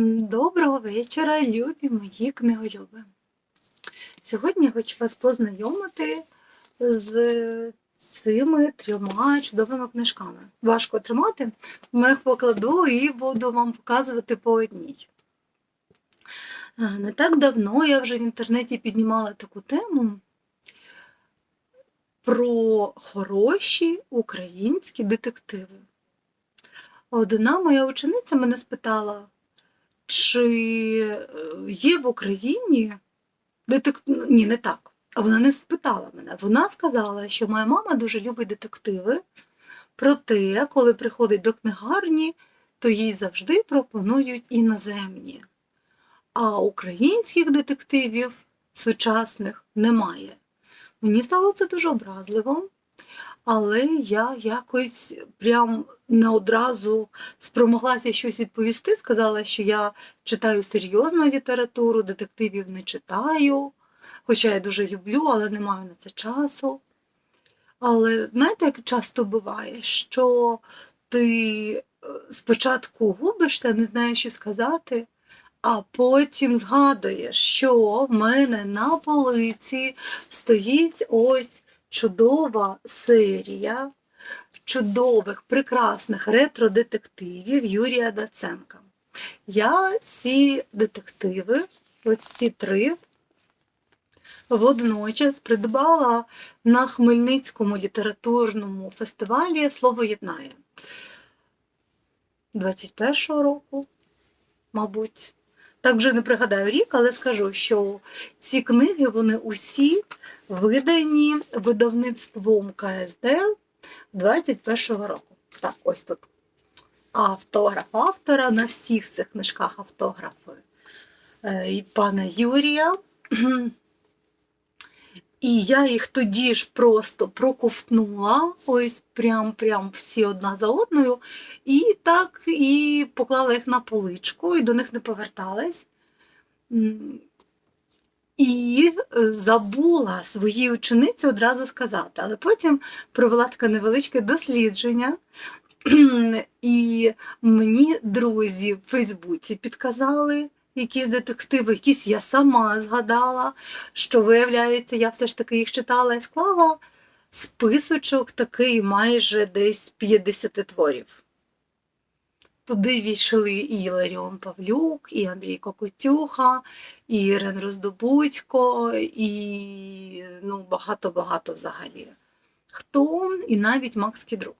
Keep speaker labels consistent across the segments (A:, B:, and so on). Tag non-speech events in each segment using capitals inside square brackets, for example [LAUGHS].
A: Доброго вечора, любі мої книголюби. Сьогодні я хочу вас познайомити з цими трьома чудовими книжками. Важко тримати, ми їх покладу і буду вам показувати по одній. Е, Не так давно я вже в інтернеті піднімала таку тему про хороші українські детективи. Одна моя учениця мене спитала, чи е, є в Україні детектив. Ні, не так. А Вона не спитала мене. Вона сказала, що моя мама дуже любить детективи. Проте, коли приходить до книгарні, то їй завжди пропонують іноземні. А українських детективів сучасних немає. Мені стало це дуже образливо, але я якось прям не одразу спромоглася щось відповісти. Сказала, що я читаю серйозну літературу, детективів не читаю, хоча я дуже люблю, але не маю на це часу. Але знаєте, як часто буває, що ти е, спочатку губишся, не знаєш, що сказати, а потім згадуєш, що в мене на полиці стоїть ось чудова серія чудових, прекрасних ретро-детективів Юрія Даценка. Я ці детективи, ось ці три, водночас придбала на Хмельницькому літературному фестивалі Слово єднає 21-го року, мабуть. Так вже не пригадаю рік, але скажу, що ці книги вони усі видані видавництвом КСД 21-го року. Так, ось тут автограф автора на всіх цих книжках автографи е, і пана Юрія. І я їх тоді ж просто проковтнула, ось прям прям всі одна за одною, і так і поклала їх на поличку, і до них не поверталась. І забула своїй учениці одразу сказати, але потім провела таке невеличке дослідження. [CLEARS THROAT] І мені друзі в Фейсбуці підказали якісь детективи, якісь я сама згадала, що виявляється, я все ж таки їх читала і склала списочок такий майже десь 50 творів. Туди війшли і Іларіон Павлюк, і Андрій Кокотюха, і Ірен Роздобудько, і ну, багато-багато взагалі. Хто? І навіть Макс Кідрук.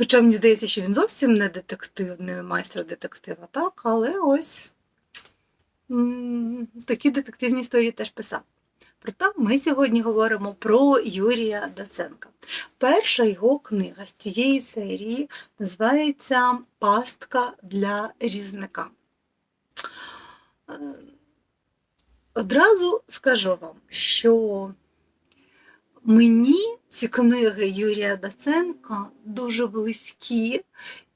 A: Хоча мені здається, що він зовсім не детектив, не майстер детектива, так, але ось такі детективні історії теж писав. Проте ми сьогодні говоримо про Юрія Даценка. Перша його книга з цієї серії називається Пастка для різника. Е, Одразу скажу вам, що Мені ці книги Юрія Даценка дуже близькі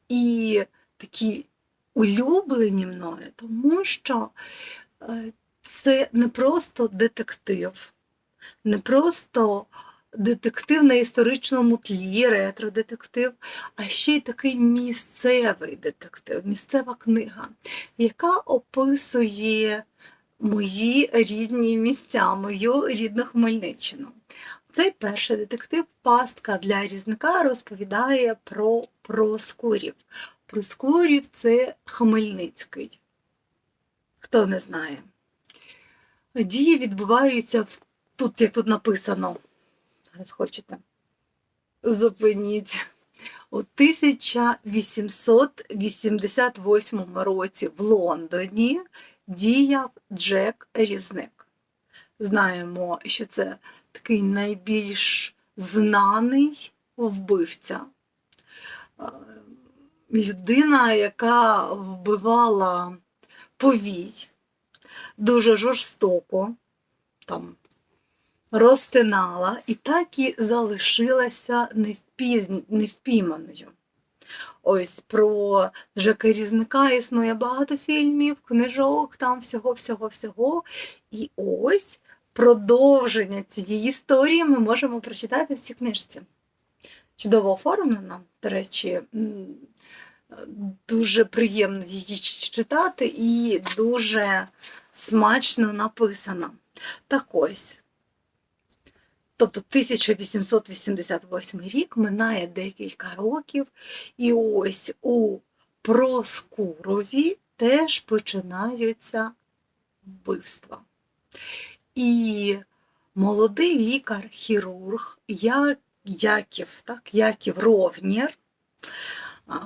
A: і такі улюблені мною, тому що е, це не просто детектив, не просто детектив на історичному тлі, ретро-детектив, а ще й такий місцевий детектив, місцева книга, яка описує мої рідні місця, мою рідну Хмельниччину. Цей перший детектив Пастка для різника розповідає про Проскурів. Проскурів це Хмельницький. Хто не знає. Дії відбуваються в- тут, як тут написано. Зараз хочете. Зупиніть. У 1888 році в Лондоні діяв Джек Різник. Знаємо, що це такий найбільш знаний вбивця. Е, Людина, яка вбивала повій дуже жорстоко, там, розтинала, і так і залишилася невпіз- невпійманою. Ось про Джека Різника існує багато фільмів, книжок, там всього-всього-всього. І ось продовження цієї історії ми можемо прочитати в цій книжці. Чудово оформлена, до речі, дуже приємно її читати і дуже смачно написана. Так ось. Тобто 1888 рік минає декілька років, і ось у Проскурові теж починаються вбивства. І молодий лікар-хірург Яків, так, Яків Ровнєр а,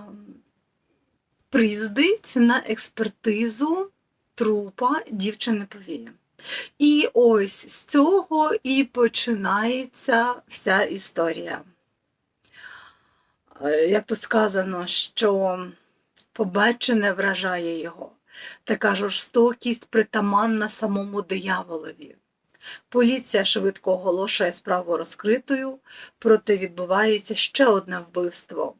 A: приїздить на експертизу трупа дівчини повії. І ось з цього і починається вся історія. Е, Як тут сказано, що побачене вражає його. Така жорстокість притаманна самому дияволові. Поліція швидко оголошує справу розкритою, проте відбувається ще одне вбивство.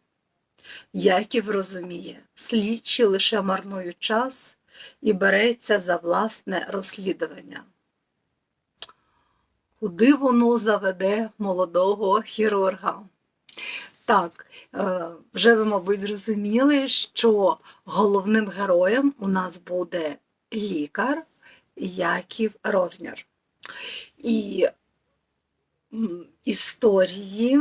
A: Яків розуміє, слідчі лише марнують час і береться за власне розслідування. Куди воно заведе молодого хірурга? Так, е, вже ви, мабуть, зрозуміли, що головним героєм у нас буде лікар Яків Ровнер. І історії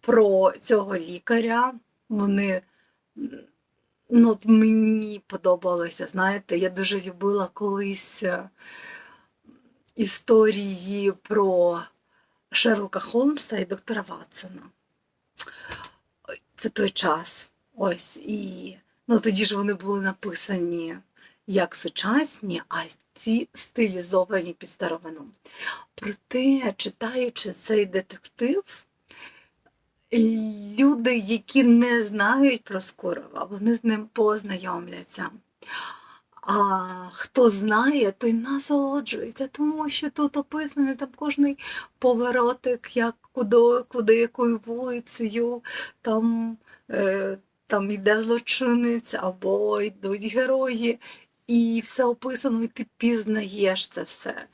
A: про цього лікаря, вони ну, мені подобалося, знаєте, я дуже любила колись е, історії про Шерлока Холмса і доктора Ватсона. Це той час. Ось і ну, тоді ж вони були написані як сучасні, а ці стилізовані під старовину. Проте, читаючи цей детектив, люди, які не знають про Скорова, вони з ним познайомляться. А хто знає, той насолоджується, тому що тут описаний там кожний поворотик, як куди, куди якою вулицею, там, е, там йде злочинець або йдуть герої, і все описано, і ти пізнаєш це все.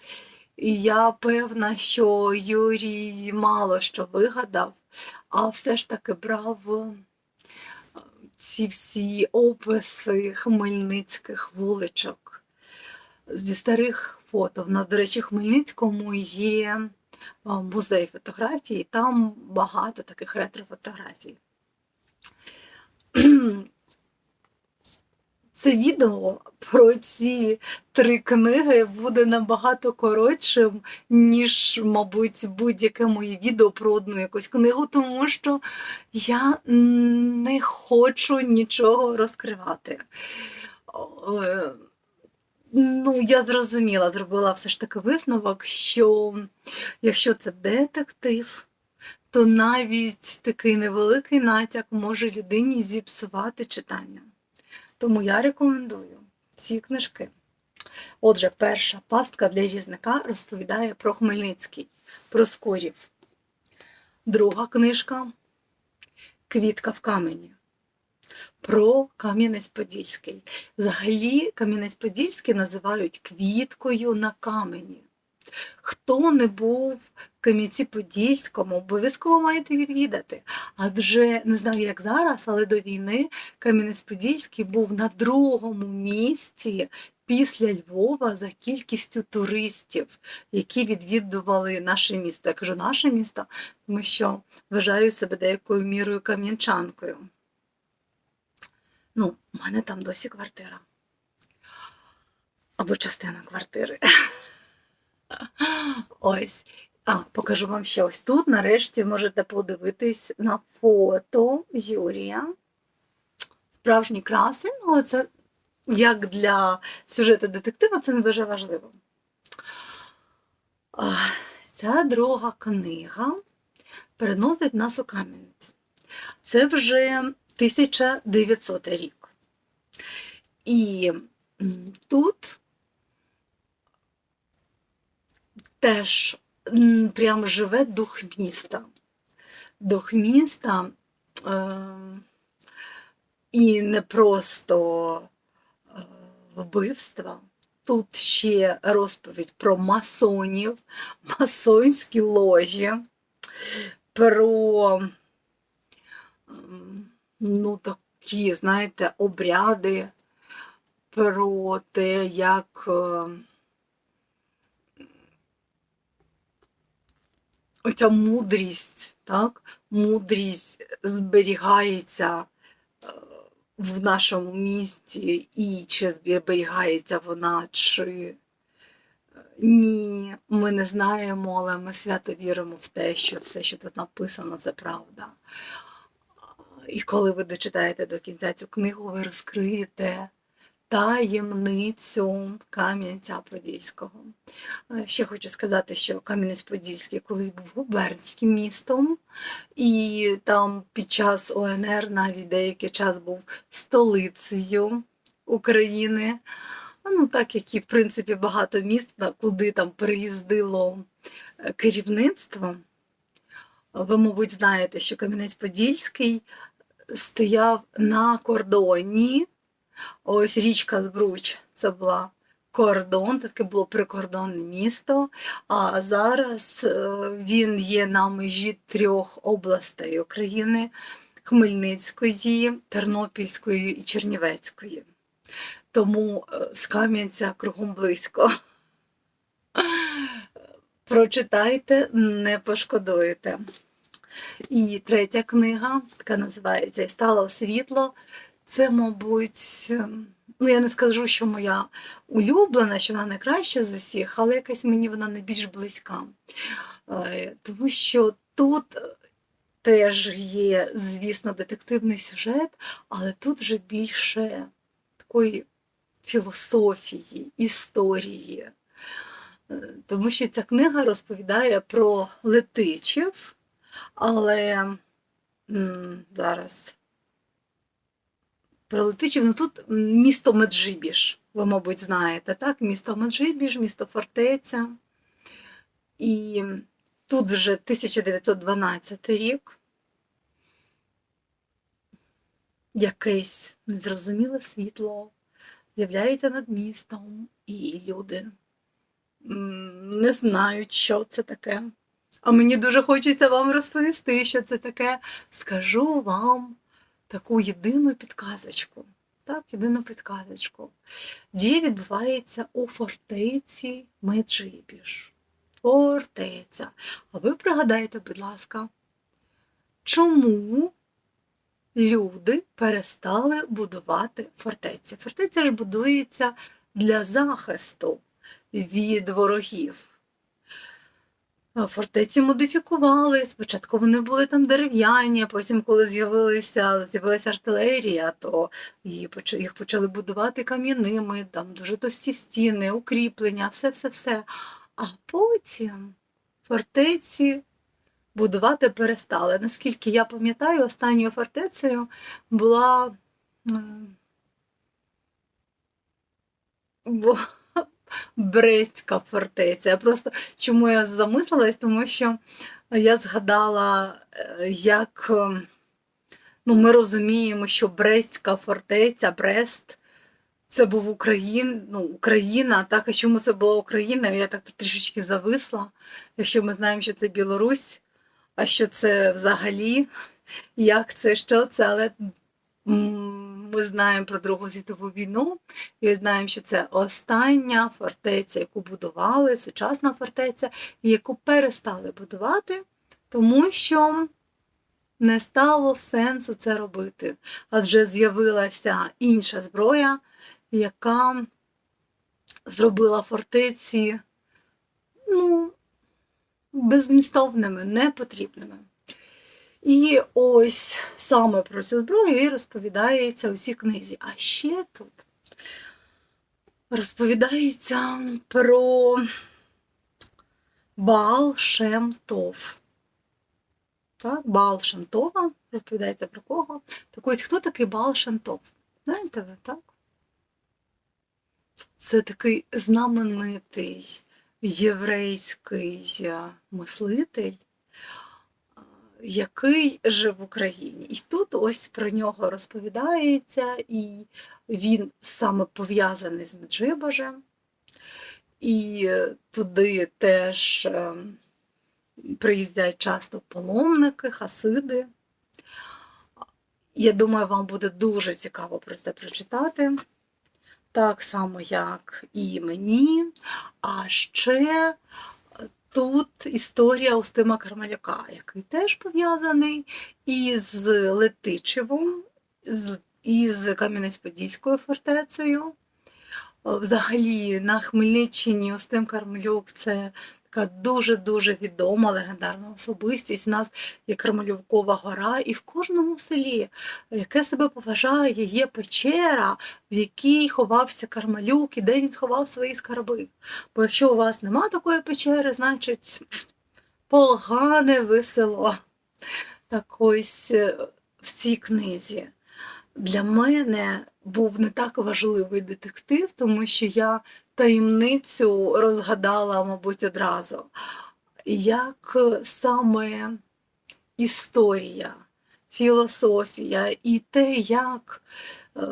A: І я певна, що Юрій мало що вигадав, а все ж таки брав е, ці всі описи хмельницьких вуличок зі старих фото. В до речі, Хмельницькому є а, музей фотографії, там багато таких ретро-фотографій. Це відео про ці три книги буде набагато коротшим, ніж, мабуть, будь-яке моє відео про одну якусь книгу, тому що я не хочу нічого розкривати. Е, Ну, я зрозуміла, зробила все ж таки висновок, що якщо це детектив, то навіть такий невеликий натяк може людині зіпсувати читання. Тому я рекомендую ці книжки. Отже, перша пастка для різника розповідає про Хмельницький, про Скорів. Друга книжка Квітка в камені. Про Кам'янець-Подільський. Взагалі, Кам'янець-Подільський називають квіткою на камені. Хто не був в Кам'янці-Подільському, обов'язково маєте відвідати. Адже не знаю, як зараз, але до війни Кам'янець-Подільський був на другому місці після Львова за кількістю туристів, які відвідували наше місто. Я кажу наше місто, тому що вважаю себе деякою мірою кам'янчанкою. Ну, у мене там досі квартира. Або частина квартири. Ось. А, покажу вам ще ось тут. Нарешті можете подивитись на фото Юрія. Справжній красень, але це як для сюжету детектива, це не дуже важливо. Ця друга книга переносить нас у Кам'янець. Це вже 1900 рік. І тут теж прям живе дух міста. Дух міста е, і не просто е, вбивства. Тут ще розповідь про масонів, масонські ложі, про ем, ну, такі, знаєте, обряди про те, як оця мудрість, так? Мудрість зберігається е, в нашому місті, і чи зберігається вона, чи е, ні, ми не знаємо, але ми свято віримо в те, що все, що тут написано, це правда. І коли ви дочитаєте до кінця цю книгу, ви розкриєте таємницю Кам'янця-Подільського. Е, Ще хочу сказати, що Кам'янець-Подільський колись був губернським містом, і там під час ОНР навіть деякий час був столицею України. Ну, так як і в принципі багато міст, куди там переїздило е, керівництво. Ви, мабуть, знаєте, що Кам'янець-Подільський стояв на кордоні. Ось річка Збруч це була кордон, це таке було прикордонне місто. А зараз е, він є на межі трьох областей України: Хмельницької, Тернопільської і Чернівецької. Тому е, з Кам'янця кругом близько. [LAUGHS] Прочитайте, не пошкодуєте. І третя книга, яка називається «І стало світло. Це, мабуть, ем, ну я не скажу, що моя улюблена, що вона найкраща з усіх, але якась мені вона найбільш близька. Е, Тому що тут теж є, звісно, детективний сюжет, але тут вже більше такої філософії, історії. Е, Тому що ця книга розповідає про летичів, але зараз про летичів, ну тут місто Меджибіж, ви, мабуть, знаєте, так? Місто Меджибіж, місто Фортеця. І тут вже 1912 рік. Якесь незрозуміле світло з'являється над містом, і люди не знають, що це таке. А мені дуже хочеться вам розповісти, що це таке. Скажу вам таку єдину підказочку. Так, єдину підказочку. Дія відбувається у фортеці Меджибіж. Фортеця. А ви пригадайте, будь ласка, чому люди перестали будувати фортеці? Фортеця ж будується для захисту від ворогів. Фортеці модифікували. Спочатку вони були там дерев'яні, а потім, коли з'явилися, з'явилася артилерія, то їх почали будувати кам'яними, там дуже товсті стіни, укріплення, все-все-все. А потім фортеці будувати перестали. Наскільки я пам'ятаю, останньою фортецею була. була Брестська фортеця. Я просто чому я замислилась, тому що я згадала, е, як е, ну, ми розуміємо, що Брестська фортеця, Брест, це був Україн, ну, Україна, так, а чому це була Україна? Я так трішечки зависла, якщо ми знаємо, що це Білорусь, а що це взагалі, як це, що це, але ми знаємо про Другу світову війну, і знаємо, що це остання фортеця, яку будували, сучасна фортеця, яку перестали будувати, тому що не стало сенсу це робити. Адже з'явилася інша зброя, яка зробила фортеці ну, беззмістовними, непотрібними. І ось саме про цю зброю і розповідається у цій книзі. А ще тут розповідається про Баал Шем Тов. Так, Баал Шем Това розповідається про кого? Так ось хто такий Баал Шем Тов? Знаєте ви, так? Це такий знаменитий єврейський е, мислитель, який жив в Україні. І тут ось про нього розповідається, і він саме пов'язаний з Меджибожем. І туди теж е, приїздять часто паломники, хасиди. Я думаю, вам буде дуже цікаво про це прочитати. Так само, як і мені. А ще тут історія Остима Кармалюка, який теж пов'язаний із Летичевом, із Кам'янець-Подільською фортецею. Взагалі на Хмельниччині Остим Кармалюк це така дуже-дуже відома легендарна особистість. У нас є Кармелюкова гора, і в кожному селі, яке себе поважає, є печера, в якій ховався Кармелюк і де він сховав свої скарби. Бо якщо у вас нема такої печери, значить погане ви село. Так ось е, в цій книзі для мене був не так важливий детектив, тому що я таємницю розгадала, мабуть, одразу. Як е, саме історія, філософія і те, як е,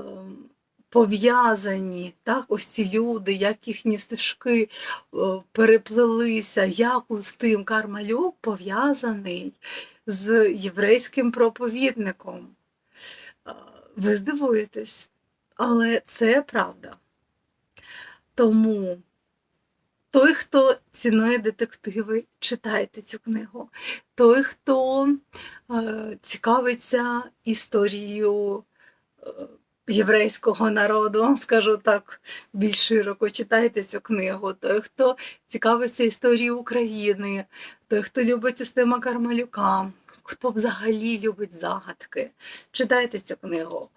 A: пов'язані так, ось ці люди, як їхні стежки е, переплелися, як Устим Кармалюк пов'язаний з єврейським проповідником. Ви здивуєтесь, але це правда. Тому той, хто цінує детективи, читайте цю книгу. Той, хто е, цікавиться історією е, єврейського народу, скажу так більш широко, читайте цю книгу. Той, хто цікавиться історією України, той, хто любить Устима Кармалюка, хто взагалі любить загадки, читайте цю книгу.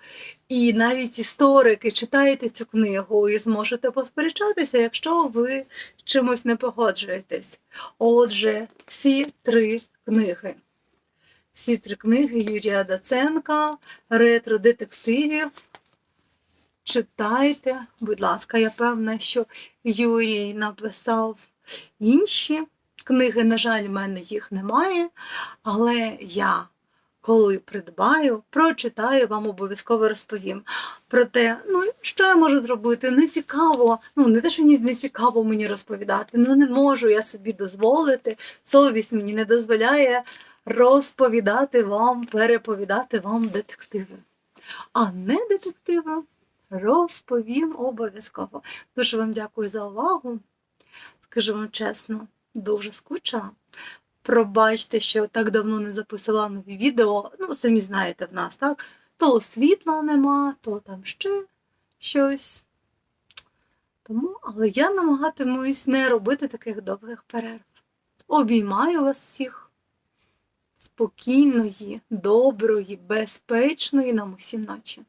A: І навіть історики, читайте цю книгу і зможете посперечатися, якщо ви чимось не погоджуєтесь. Отже, всі три книги. Всі три книги Юрія Даценка, ретро детективів. Читайте, будь ласка, я певна, що Юрій написав інші книги. На жаль, в мене їх немає, але я коли придбаю, прочитаю, вам обов'язково розповім про те, ну що я можу зробити. Не цікаво, ну не те, що не цікаво мені розповідати, ну не можу я собі дозволити. Совість мені не дозволяє розповідати вам, переповідати вам детективи. А не детективи розповім обов'язково. Дуже вам дякую за увагу. Скажу вам чесно, дуже скучила. Пробачте, що так давно не записувала нові відео. Ну, самі знаєте в нас, так? То світла нема, то там ще щось. Тому, але я намагатимусь не робити таких довгих перерв. Обіймаю вас всіх. Спокійної, доброї, безпечної нам усім ночі.